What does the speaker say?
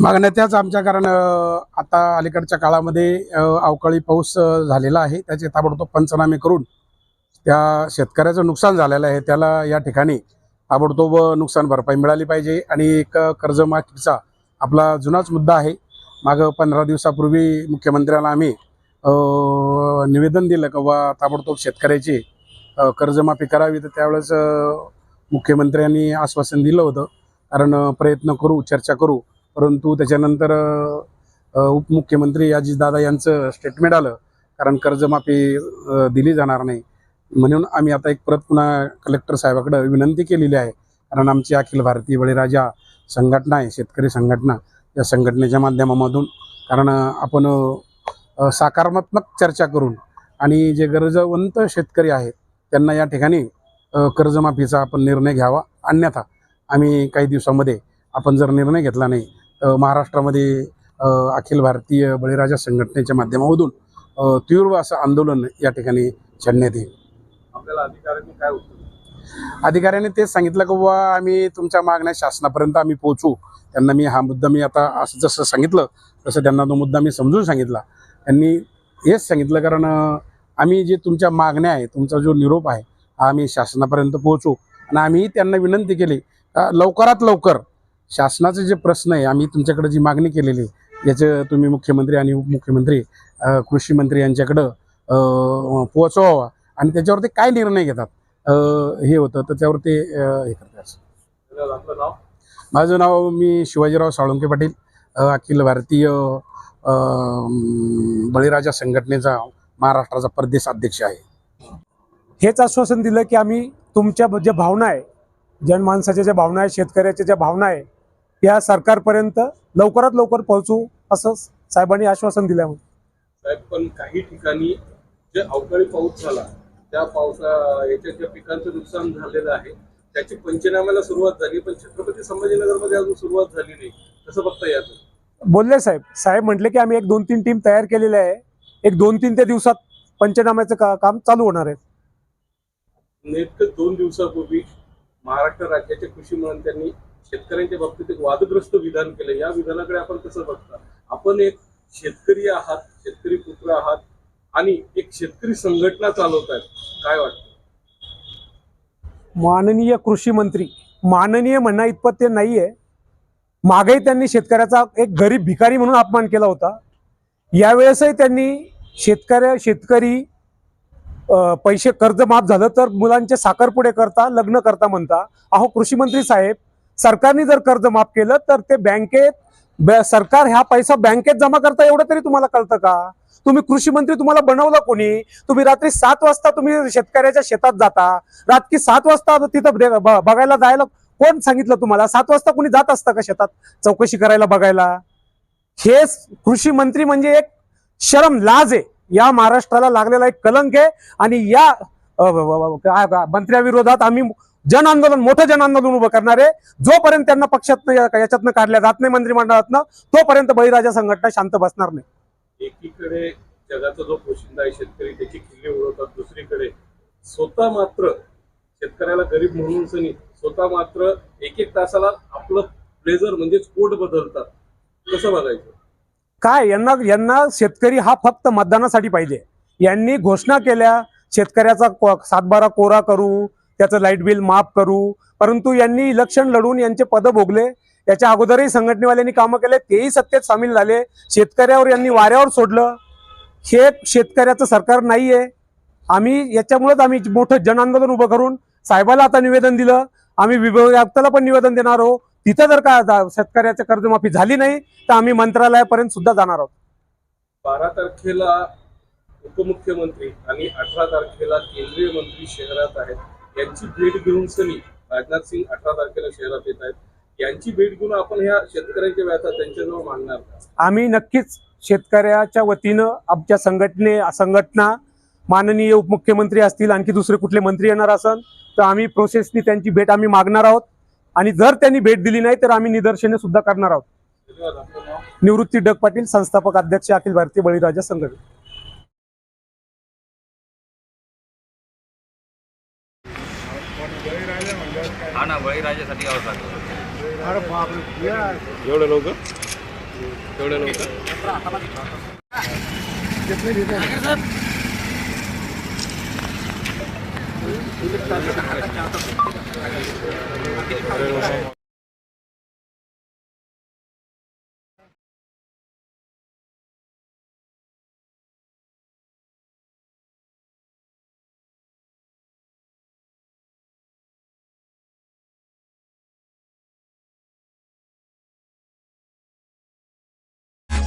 मागण्या त्याच आमच्या कारण आता अलीकडच्या काळामध्ये अवकाळी पाऊस झालेला आहे. त्याचे ताबडतोब पंचनामे करून त्या शेतकऱ्याचं नुकसान झालेलं आहे. त्याला या ठिकाणी ताबडतोब नुकसान भरपाई मिळाली पाहिजे. आणि एक कर्जमाफीचा आपला जुनाच मुद्दा आहे. मागं पंधरा दिवसापूर्वी मुख्यमंत्र्याला आम्ही निवेदन दिलं का बा ताबडतोब शेतकऱ्याची कर्जमाफी करावी. तर त्यावेळेस मुख्यमंत्र्यांनी आश्वासन दिलं होतं. कारण प्रयत्न करू चर्चा करू. परंतु त्याच्यानंतर उपमुख्यमंत्री अजितदादा यांचं स्टेटमेंट आलं कारण कर्जमाफी दिली जाणार नाही. म्हणून आम्ही आता एक परत पुन्हा कलेक्टर साहेबाकडे विनंती केलेली आहे. कारण आमची अखिल भारतीय बळीराजा संघटना आहे शेतकरी संघटना. या संघटनेच्या माध्यमामधून कारण आपण सकारात्मक चर्चा करून आणि जे गरजवंत शेतकरी आहेत त्यांना या ठिकाणी कर्जमाफीचा आपण निर्णय घ्यावा अन्यथा आम्ही काही दिवसामध्ये आपण जर निर्णय घेतला नाही तर महाराष्ट्रामध्ये अखिल भारतीय बळीराजा संघटनेच्या माध्यमामधून तीव्र असं आंदोलन या ठिकाणी छेडण्यात येईल. आपल्याला अधिकाऱ्यांनी काय अधिकाऱ्यांनी तेच सांगितलं की बाबा आम्ही तुमच्या मागण्या शासनापर्यंत आम्ही पोहोचू. त्यांना मी हा मुद्दा मी आता असं जसं सांगितलं तसं त्यांना तो मुद्दा मी समजून सांगितला. त्यांनी हेच सांगितलं कारण आम्ही जे तुमच्या मागण्या आहे तुमचा जो निरोप आहे हा आम्ही शासनापर्यंत पोहोचू. आणि आम्ही त्यांना विनंती केली लवकरात लवकर शासनाचे जे प्रश्न आहे आम्ही तुमच्याकडे जी मागणी केलेली याचं तुम्ही मुख्यमंत्री आणि उपमुख्यमंत्री कृषी मंत्री यांच्याकडं पोहोचवावा आणि त्याच्यावरती काय निर्णय घेतात? हे होतं त्याच्यावर ते हे करतात. माझं नाव मी शिवाजीराव साळुंके पाटील अखिल भारतीय बळीराजा संघटनेचा महाराष्ट्राचा प्रदेश अध्यक्ष आहे. हेच आश्वासन दिलं की आम्ही तुमच्या ज्या भावना आहे जनमानसाच्या ज्या भावना आहे शेतकऱ्याच्या ज्या भावना आहे या सरकारपर्यंत लवकरात लवकर पोहोचू असं साहेबांनी आश्वासन दिलं साहेब पण काही ठिकाणी जे अवकाळी पाऊस झाला त्या पावसा याच्या ज्या पिकांचं नुकसान झालेलं आहे. त्याची पंचनाम्याला सुरुवात झाली पण छत्रपती संभाजीनगरमध्ये अजून सुरुवात झाली नाही. कसं बघता याचं? बोलले साहेब साहेब म्हटले की आम्ही एक दोन तीन टीम तयार केलेल्या आहे. एक दोन तीन त्या दिवसात पंचनाम्याचं का काम चालू होणार आहे. नेमकं दोन दिवसापूर्वी महाराष्ट्र राज्याच्या कृषी मंत्र्यांनी शेतकऱ्यांच्या बाबतीत एक वादग्रस्त विधान केलं. या विधानाकडे आपण कसं बघता? आपण एक शेतकरी आहात शेतकरी पुत्र आहात आणि एक शेतकरी संघटना चालवत आहेत काय वाटतं? माननीय कृषी मंत्री माननीय म्हणणं इतपत ते नाहीये. मागेही त्यांनी शेतकऱ्याचा एक गरीब भिकारी म्हणून अपमान केला होता. यावेळेसही त्यांनी शेतकऱ्या शेतकरी पैसे कर्ज माफ झालं तर मुलांचे साखरपुडे करता लग्न करता म्हणता. अहो कृषी मंत्री साहेब सरकारने जर कर्ज माफ केलं तर ते बँकेत सरकार ह्या पैसा बँकेत जमा करता एवढं तरी तुम्हाला कळतं का? तुम्ही कृषी मंत्री तुम्हाला बनवलं कोणी? तुम्ही रात्री सात वाजता तुम्ही शेतकऱ्याच्या शेतात जाता. रात्री सात वाजता तिथं बघायला जायला कोण सांगितलं तुम्हाला? सात वाजता कोणी जात असतं का शेतात? चौकशी करायला बघायला? हे कृषी मंत्री म्हणजे एक शरम लाज आहे. या महाराष्ट्राला लागलेला एक कलंक आहे. आणि या मंत्र्याविरोधात आम्ही जन आंदोलन मोठं जन आंदोलन उभं करणार आहे जोपर्यंत त्यांना पक्षातनं या- याच्यातनं काढल्या जात नाही मंत्रिमंडळातनं तोपर्यंत बळीराजा संघटना शांत बसणार नाही. एकीकडे जगाचा जो पोशिंदा आहे शेतकरी त्याची किल्ली उडवतात दुसरीकडे स्वतः मात्र शेतकऱ्याला गरीब म्हणून सनी स्वतः मात्र एक एक तासाला आपलं ब्लेझर म्हणजेच कोट बदलतात. कसं बघायचं? काय यांना यांना शेतकरी हा फक्त मतदानासाठी पाहिजे. यांनी घोषणा केल्या शेतकऱ्याचा सातबारा कोरा करू त्याचं लाइट बिल माफ करू. परंतु यांनी इलेक्शन लढून यांचे पद भोगले. याच्या अगोदरही संघटनेवाल्यांनी कामं केले तेही सत्तेत सामील झाले. शेतकऱ्यावर यांनी वाऱ्यावर सोडलं. हे शेतकऱ्याचं सरकार नाहीये. आम्ही याच्यामुळेच आम्ही मोठं जन आंदोलन उभं करून साहेबाला आता निवेदन दिलं. आम्ही विभाग आयुक्ताला पण निवेदन देणार आहोत. तिथं जर का शेतकऱ्याचं कर्जमाफी झाली नाही तर आम्ही मंत्रालयापर्यंत सुद्धा जाणार आहोत. बारा तारखेला उपमुख्यमंत्री आणि अठरा तारखेला केंद्रीय मंत्री शहरात आहेत. यांची भेट घेऊन सनी राजनाथ सिंग अठरा तारखेला शहरात येत आहेत. यांची भेट घेऊन आपण ह्या शेतकऱ्यांच्या व्यथा त्यांच्याजवळ मांडणार? आम्ही नक्कीच शेतकऱ्याच्या वतीनं आमच्या संघटने संघटना माननीय उपमुख्यमंत्री असतील आणखी दुसरे कुठले मंत्री येणार असन तर आम्ही प्रोसेसनी त्यांची भेट आम्ही मागणार आहोत. आणि जर त्यांनी भेट दिली नाही तर आम्ही निदर्शने सुद्धा करणार आहोत. निवृत्ती डग पाटील संस्थापक अध्यक्ष अखिल भारतीय बळीराजा संघटना. हा ना बळीराजासाठी यावं लागतं एवढं लवकर? तेवढं नव्हतं